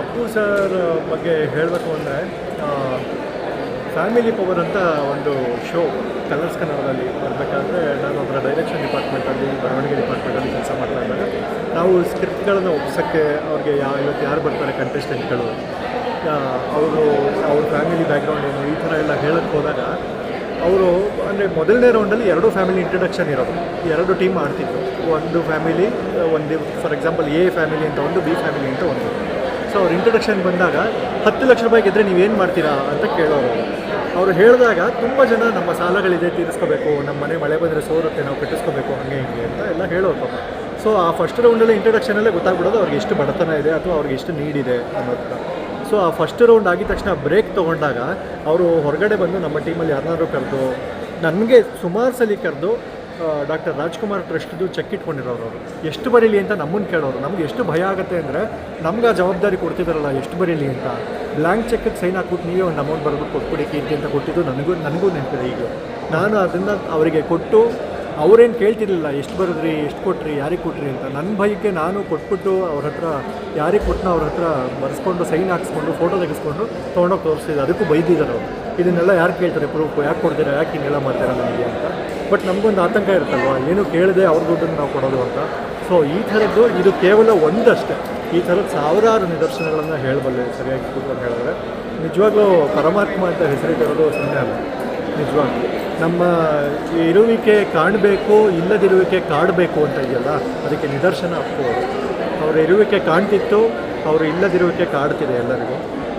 Appu sir ಬಗ್ಗೆ ಹೇಳಬೇಕು ಅಂದರೆ ಫ್ಯಾಮಿಲಿ ಪವರ್ ಅಂತ ಒಂದು ಶೋ ಕಲರ್ಸ್ ಕನ್ನಡದಲ್ಲಿ ಬರಬೇಕಾದ್ರೆ ನಾನು ಅದರ ಡೈರೆಕ್ಷನ್ ಡಿಪಾರ್ಟ್ಮೆಂಟಲ್ಲಿ ಬರವಣಿಗೆ ಡಿಪಾರ್ಟ್ಮೆಂಟಲ್ಲಿ ಕೆಲಸ ಮಾಡ್ತಾ ಇದ್ದಾಗ ನಾವು ಸ್ಕ್ರಿಪ್ಟ್ಗಳನ್ನು ಒಪ್ಸೋಕ್ಕೆ ಅವ್ರಿಗೆ ಯಾ, ಇವತ್ತು ಯಾರು ಬರ್ತಾರೆ ಕಂಟೆಸ್ಟೆಂಟ್ಗಳು ಅವರು, ಅವ್ರ ಫ್ಯಾಮಿಲಿ ಬ್ಯಾಕ್ಗ್ರೌಂಡ್ ಏನು, ಈ ಥರ ಎಲ್ಲ ಹೇಳಕ್ಕೆ ಹೋದಾಗ ಅವರು ಅಂದರೆ ಮೊದಲನೇ ರೌಂಡಲ್ಲಿ ಎರಡು ಫ್ಯಾಮಿಲಿ ಇಂಟ್ರಡಕ್ಷನ್ ಇರೋದು. ಎರಡು ಟೀಮ್ ಆಡ್ತಿದ್ರು ಒಂದು ಫ್ಯಾಮಿಲಿ ಒಂದು ಫಾರ್ ಎಕ್ಸಾಂಪಲ್ ಎ ಫ್ಯಾಮಿಲಿ ಅಂತ ಒಂದು ಬಿ ಫ್ಯಾಮಿಲಿ ಅಂತ ಒಂದು. ಸೊ ಅವ್ರ ಇಂಟ್ರಡಕ್ಷನ್ ಬಂದಾಗ ಹತ್ತು ಲಕ್ಷ ರೂಪಾಯಿ ಗೆದ್ದರೆ ನೀವೇನು ಮಾಡ್ತೀರಾ ಅಂತ ಕೇಳೋರು. ಅವರು ಹೇಳಿದಾಗ ತುಂಬ ಜನ ನಮ್ಮ ಸಾಲಗಳಿದೆ, ತೀರಿಸ್ಕೋಬೇಕು ನಮ್ಮ ಮನೆ ಮಳೆ ಬಂದರೆ ಸೋರುತ್ತೆ, ನಾವು ಕಟ್ಟಿಸ್ಕೋಬೇಕು, ಹಂಗೆ ಹಿಂಗೆ ಅಂತ ಎಲ್ಲ ಹೇಳೋರು ಸೊ ಆ ಫಸ್ಟ್ ರೌಂಡಲ್ಲಿ ಇಂಟ್ರೊಡಕ್ಷನಲ್ಲೇ ಗೊತ್ತಾಗ್ಬಿಡೋದು ಅವ್ರಿಗೆ ಎಷ್ಟು ಬಡತನ ಇದೆ ಅಥವಾ ಅವ್ರಿಗೆ ಎಷ್ಟು ನೀಡಿದೆ ಅನ್ನೋದನ್ನ ಸೊ ಆ ಫಸ್ಟ್ ರೌಂಡ್ ಆಗಿದ ತಕ್ಷಣ ಬ್ರೇಕ್ ತೊಗೊಂಡಾಗ ಅವರು ಹೊರಗಡೆ ಬಂದು ನಮ್ಮ ಟೀಮಲ್ಲಿ ಯಾರನ್ನಾದ್ರೂ ಕರೆದು, ನನಗೆ ಸುಮಾರು ಸಲ ಕರೆದು ಡಾಕ್ಟರ್ ರಾಜ್ಕುಮಾರ್ ಟ್ರಸ್ಟ್ದು ಚೆಕ್ ಇಟ್ಕೊಂಡಿರೋರು ಅವರು. ಎಷ್ಟು ಬರೀಲಿ ಅಂತ ನಮ್ಮನ್ನು ಕೇಳೋರು. ನಮ್ಗೆ ಎಷ್ಟು ಭಯ ಆಗುತ್ತೆ ಅಂದರೆ ನಮ್ಗೆ ಆ ಜವಾಬ್ದಾರಿ ಕೊಡ್ತಿದ್ದಾರಲ್ಲ ಎಷ್ಟು ಬರೀಲಿ ಅಂತ. ಬ್ಲ್ಯಾಂಕ್ ಚೆಕ್ಗೆ ಸೈನ್ ಹಾಕ್ಬಿಟ್ಟು ನೀವೇ ಒಂದು ಅಮೌಂಟ್ ಬರೆದು ಕೊಟ್ಬಿಡಿ ಕೀರ್ತಿ ಅಂತ ಕೊಟ್ಟಿದ್ದು ನನಗೂ ನನಗೂ ನೆನಪಿದೆ ಈಗ ನಾನು ಅದನ್ನು ಅವರಿಗೆ ಕೊಟ್ಟು ಅವರೇನು ಕೇಳ್ತಿರ್ಲಿಲ್ಲ, ಎಷ್ಟು ಬರೆದ್ರಿ, ಎಷ್ಟು ಕೊಟ್ರಿ, ಯಾರಿಗೆ ಕೊಟ್ರಿ ಅಂತ. ನನ್ನ ಭಯಕ್ಕೆ ನಾನು ಕೊಟ್ಬಿಟ್ಟು ಅವ್ರ ಹತ್ರ, ಯಾರಿಗೆ ಕೊಟ್ಟನೋ ಅವ್ರ ಹತ್ರ ಬರೆಸ್ಕೊಂಡು, ಸೈನ್ ಹಾಕ್ಸ್ಕೊಂಡು ಫೋಟೋ ತೆಗೆಸ್ಕೊಂಡು ತೊಗೊಂಡೋಗಿ ತೋರಿಸ್ತಿದ್ದೆ ಅದಕ್ಕೂ ಬೈದಿದ್ದಾರೆ ಅವರು. ಇದನ್ನೆಲ್ಲ ಯಾರು ಕೇಳ್ತಾರೆ? ಪ್ರೂಫ್ ಯಾಕೆ ಕೊಡ್ತೀರಾ? ಯಾಕೆ ಹಿಂಗೆಲ್ಲ ಮಾಡ್ತೀರಾ ನಮಗೆ ಅಂತ. ಬಟ್ ನಮಗೊಂದು ಆತಂಕ ಇರುತ್ತಲ್ವ? ಏನು ಕೇಳಿದೆ ಅವ್ರ ದುಡ್ಡನ್ನು ನಾವು ಕೊಡೋದು ಅಂತ. ಸೊ ಈ ಥರದ್ದು ಇದು ಕೇವಲ ಒಂದಷ್ಟೇ. ಈ ಥರದ ಸಾವಿರಾರು ನಿದರ್ಶನಗಳನ್ನು ಹೇಳಬಲ್ಲೆ, ಸರಿಯಾಗಿ ಕೂತ್ಕೊಂಡು ಹೇಳಿದ್ರೆ. ನಿಜವಾಗ್ಲೂ ಪರಮಾತ್ಮ ಅಂತ ಹೆಸರಿಟ್ಟಿರೋದು ಸುಮ್ಮನೆ ಅಲ್ಲ. ನಿಜವಾಗ್ಲೂ. ನಮ್ಮ ಇರುವಿಕೆ ಕಾಣಬೇಕು, ಇಲ್ಲದಿರುವಿಕೆ ಕಾಡಬೇಕು ಅಂತ ಇದೆಯಲ್ಲ, ಅದಕ್ಕೆ ನಿದರ್ಶನ ಅಪ್ಪು ಅವರ ಇರುವಿಕೆ ಕಾಣ್ತಿತ್ತು, ಅವರು ಇಲ್ಲದಿರುವಿಕೆ ಕಾಡ್ತಿದೆ ಎಲ್ಲರಿಗೂ.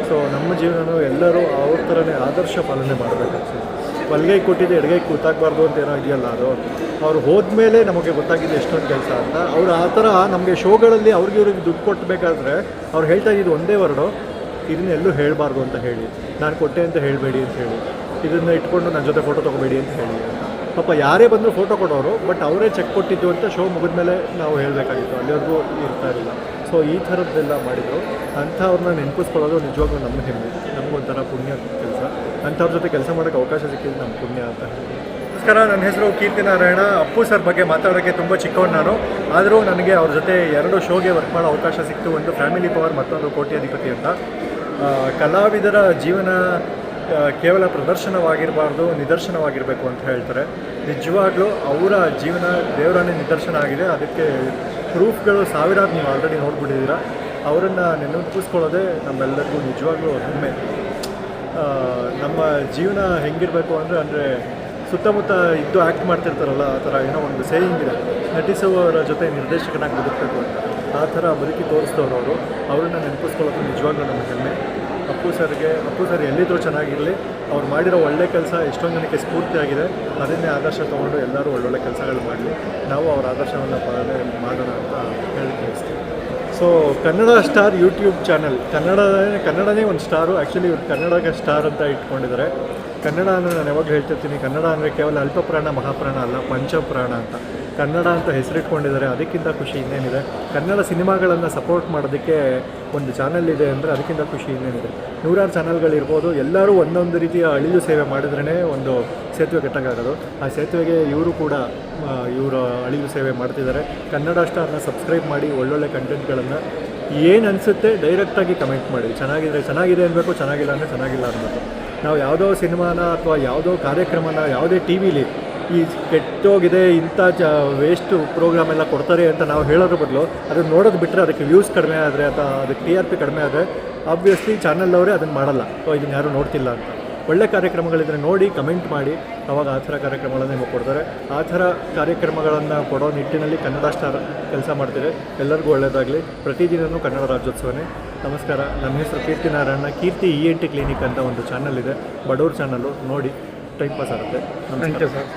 ಸೊ ನಮ್ಮ ಜೀವನನೂ ಎಲ್ಲರೂ ಅವ್ರ ಥರನೇ ಆದರ್ಶ ಪಾಲನೆ ಮಾಡಬೇಕು. ಬಲ್ಗೈ ಕೊಟ್ಟಿದ್ದು ಎಡಗೈ ಕೂತಾಗಬಾರ್ದು ಅಂತ ಏನೋ ಇದೆಯಲ್ಲ ಅದು. ಅವ್ರು ಹೋದ್ಮೇಲೆ ನಮಗೆ ಗೊತ್ತಾಗಿದ್ದು ಎಷ್ಟೊಂದು ಕೆಲಸ ಅಂತ. ಅವ್ರು ಆ ಥರ ನಮಗೆ ಶೋಗಳಲ್ಲಿ ಅವ್ರಿಗೆ ಇವ್ರಿಗೆ ದುಡ್ಡು ಕೊಟ್ಟಬೇಕಾದ್ರೆ ಅವ್ರು ಹೇಳ್ತಾ ಇದ್ದಿದ್ದು ಒಂದೇ ವರ್ಡು, ಇದನ್ನ ಎಲ್ಲೂ ಹೇಳಬಾರ್ದು ಅಂತ ಹೇಳಿ. ನಾನು ಕೊಟ್ಟೆ ಅಂತ ಹೇಳಬೇಡಿ ಅಂತ ಹೇಳಿ. ಇದನ್ನು ಇಟ್ಕೊಂಡು ನನ್ನ ಜೊತೆ ಫೋಟೋ ತೊಗೋಬೇಡಿ ಅಂತ ಹೇಳಿ ಅಂತ. ಪಾಪ ಯಾರೇ ಬಂದರೂ ಫೋಟೋ ಕೊಡೋರು ಬಟ್ ಅವರೇ ಚೆಕ್ ಕೊಟ್ಟಿದ್ದು ಅಂತ ಶೋ ಮುಗಿದ ಮೇಲೆ ನಾವು ಹೇಳಬೇಕಾಗಿತ್ತು. ಅಲ್ಲಿವರೆಗೂ ಇರ್ತಾ ಇರಲಿಲ್ಲ. ಸೊ ಈ ಥರದ್ದೆಲ್ಲ ಮಾಡಿದರು. ಅಂಥವ್ರನ್ನ ನೆನಪಿಸ್ಕೊಳ್ಳೋದು ನಿಜವಾಗ್ಲೂ ನಮ್ಮ ಹೆಮ್ಮೆ. ನಮಗೊಂಥರ ಪುಣ್ಯ ಕೆಲಸ. ಅಂಥವ್ರ ಜೊತೆ ಕೆಲಸ ಮಾಡೋಕ್ಕೆ ಅವಕಾಶ ಸಿಕ್ಕಿದ್ದು ನಮ್ಮ ಪುಣ್ಯ ಅಂತ ನಮಸ್ಕಾರ, ನನ್ನ ಹೆಸರು ಕೀರ್ತಿ ನಾರಾಯಣ. ಅಪ್ಪು ಸರ್ ಬಗ್ಗೆ ಮಾತಾಡೋಕ್ಕೆ ತುಂಬ ಚಿಕ್ಕವನು ನಾನು. ಆದರೂ ನನಗೆ ಅವ್ರ ಜೊತೆ ಎರಡು ಶೋಗೆ ವರ್ಕ್ ಮಾಡೋ ಅವಕಾಶ ಸಿಕ್ತು. ಒಂದು ಫ್ಯಾಮಿಲಿ ಪವರ್ ಮತ್ತೊಂದು ಕೋಟ್ಯಾಧಿಪತಿ ಅಂತ. ಕಲಾವಿದರ ಜೀವನ ಕೇವಲ ಪ್ರದರ್ಶನವಾಗಿರಬಾರ್ದು, ನಿದರ್ಶನವಾಗಿರಬೇಕು ಅಂತ ಹೇಳ್ತಾರೆ. ನಿಜವಾಗ್ಲೂ ಅವರ ಜೀವನ ದೇವರನ್ನೇ ನಿದರ್ಶನ ಆಗಿದೆ. ಅದಕ್ಕೆ ಪ್ರೂಫ್ಗಳು ಸಾವಿರಾರು ನೀವು ಆಲ್ರೆಡಿ ನೋಡ್ಬಿಟ್ಟಿದ್ದೀರಾ. ಅವರನ್ನು ನೆನಪಿಸ್ಕೊಳ್ಳೋದೇ ನಮ್ಮೆಲ್ಲರಿಗೂ ನಿಜವಾಗ್ಲೂ ಹೆಮ್ಮೆ. ನಮ್ಮ ಜೀವನ ಹೆಂಗಿರಬೇಕು ಅಂದರೆ ಅಂದರೆ ಸುತ್ತಮುತ್ತ ಇದ್ದು ಆ್ಯಕ್ಟ್ ಮಾಡ್ತಿರ್ತಾರಲ್ಲ, ಆ ಥರ ಏನೋ ಒಂದು ಸೇಯಿಂಗ್ ಇದೆ ನಟಿಸುವವರ ಜೊತೆ ನಿರ್ದೇಶಕನಾಗಿ ಬದುಕಬೇಕು ಅಂತ. ಆ ಥರ ಬದುಕಿ ತೋರಿಸಿದವರು ಅವರು. ಅವರನ್ನು ನೆನಪಿಸ್ಕೊಳ್ಳೋದು ನಿಜವಾಗ್ಲೂ ನಮ್ಮ ಹೆಮ್ಮೆ. ಅಪ್ಪು ಸರ್ಗೆ ಅಪ್ಪು ಸರ್ ಎಲ್ಲಿದ್ದರೂ ಚೆನ್ನಾಗಿರಲಿ. ಅವ್ರು ಮಾಡಿರೋ ಒಳ್ಳೆ ಕೆಲಸ ಎಷ್ಟೊಂದು ಜನಕ್ಕೆ ಸ್ಫೂರ್ತಿಯಾಗಿದೆ ಅದನ್ನೇ ಆದರ್ಶ ತೊಗೊಂಡು ಎಲ್ಲರೂ ಒಳ್ಳೊಳ್ಳೆ ಕೆಲಸಗಳು ಮಾಡಲಿ. ನಾವು ಅವ್ರ ಆದರ್ಶವನ್ನು ಪಾಲನೆ ಮಾಡೋಣ ಅಂತ ಹೇಳಿ ಬಯಸ್ತೀವಿ so Kannada star YouTube channel. Kannada ಕನ್ನಡನೇ ಒಂದು ಸ್ಟಾರು. ಆ್ಯಕ್ಚುಲಿ ಇವ್ರು ಕನ್ನಡಕ್ಕೆ ಸ್ಟಾರ್ ಅಂತ ಇಟ್ಕೊಂಡಿದ್ದಾರೆ. ಕನ್ನಡ ಅಂದರೆ ನಾನು ಯಾವಾಗ ಹೇಳ್ತಿರ್ತೀನಿ, ಕನ್ನಡ ಅಂದರೆ ಕೇವಲ ಅಲ್ಪಪ್ರಾಣ, ಮಹಾಪ್ರಾಣ ಅಲ್ಲ, ಪಂಚಪ್ರಾಣ ಅಂತ. ಕನ್ನಡ ಅಂತ ಹೆಸರಿಟ್ಕೊಂಡಿದ್ದಾರೆ, ಅದಕ್ಕಿಂತ ಖುಷಿ ಇನ್ನೇನಿದೆ. ಕನ್ನಡ ಸಿನಿಮಾಗಳನ್ನು ಸಪೋರ್ಟ್ ಮಾಡೋದಕ್ಕೆ ಒಂದು ಚಾನಲ್ ಇದೆ ಅಂದರೆ ಅದಕ್ಕಿಂತ ಖುಷಿ ಇನ್ನೇನಿದೆ. ನೂರಾರು ಚಾನಲ್ಗಳಿರ್ಬೋದು ಎಲ್ಲರೂ ಒಂದೊಂದು ರೀತಿಯ ಅಳಿಲು ಸೇವೆ ಮಾಡಿದ್ರೇ ಒಂದು ಸೇತುವೆ ಕೆಟ್ಟಾಗೋದು ಆ ಸೇತುವೆಗೆ ಇವರು ಕೂಡ ಇವರು ಅಳಿಲು ಸೇವೆ ಮಾಡ್ತಿದ್ದಾರೆ. ಕನ್ನಡ ಸ್ಟಾರ್ನ ಸಬ್ಸ್ಕ್ರೈಬ್ ಮಾಡಿ ಒಳ್ಳೊಳ್ಳೆ ಕಂಟೆಂಟ್ಗಳನ್ನು ಏನು ಅನಿಸುತ್ತೆ ಡೈರೆಕ್ಟಾಗಿ ಕಮೆಂಟ್ ಮಾಡಿ. ಚೆನ್ನಾಗಿದ್ರೆ ಚೆನ್ನಾಗಿದೆ ಅನ್ಬೇಕು, ಚೆನ್ನಾಗಿಲ್ಲ ಅಂದರೆ ಚೆನ್ನಾಗಿಲ್ಲ ಅನ್ಬೇಕು. ನಾವು ಯಾವುದೋ ಸಿನಿಮಾನ ಅಥವಾ ಯಾವುದೋ ಕಾರ್ಯಕ್ರಮನ, ಯಾವುದೇ ಟಿ ವಿಲಿ ಈ ಕೆಟ್ಟೋಗಿದೆ, ಇಂಥ ಚ ವೇಸ್ಟು ಪ್ರೋಗ್ರಾಮ್ ಎಲ್ಲ ಕೊಡ್ತಾರೆ ಅಂತ ನಾವು ಹೇಳೋದ್ರ ಬದಲು ಅದನ್ನು ನೋಡೋದು ಬಿಟ್ಟರೆ ಅದಕ್ಕೆ ವ್ಯೂಸ್ ಕಡಿಮೆ ಆದರೆ ಅಥವಾ ಅದಕ್ಕೆ ಟಿ ಆರ್ ಪಿ ಕಡಿಮೆ ಆದರೆ ಆಬ್ವಿಯಸ್ಲಿ ಚಾನಲ್ನವರೇ ಅದನ್ನು ಮಾಡಲ್ಲ. ಸೊ ಇದನ್ನು ಯಾರೂ ನೋಡ್ತಿಲ್ಲ ಅಂತ. ಒಳ್ಳೆ ಕಾರ್ಯಕ್ರಮಗಳಿದ್ರೆ ನೋಡಿ ಕಮೆಂಟ್ ಮಾಡಿ. ಅವಾಗ ಆ ಥರ ಕಾರ್ಯಕ್ರಮಗಳನ್ನು ನಿಮಗೆ ಕೊಡ್ತಾರೆ. ಆ ಥರ ಕಾರ್ಯಕ್ರಮಗಳನ್ನು ಕೊಡೋ ನಿಟ್ಟಿನಲ್ಲಿ ಕನ್ನಡ ಸ್ಟಾರ್ ಕೆಲಸ ಮಾಡ್ತಿದೆ. ಎಲ್ಲರಿಗೂ ಒಳ್ಳೆಯದಾಗಲಿ ಪ್ರತಿದಿನವೂ ಕನ್ನಡ ರಾಜ್ಯೋತ್ಸವನೇ. ನಮಸ್ಕಾರ. ನನ್ನ ಹೆಸರು Keerthi Narayana Keerthi E N T clinic ಅಂತ ಒಂದು ಚಾನಲ್ ಇದೆ. ಬಡವ್ರ ಚಾನಲ್ಲು ನೋಡಿ ಟೈಮ್ ಪಾಸ್ ಆಗುತ್ತೆ. ನಮಸ್ಕಾರ. ಸರ್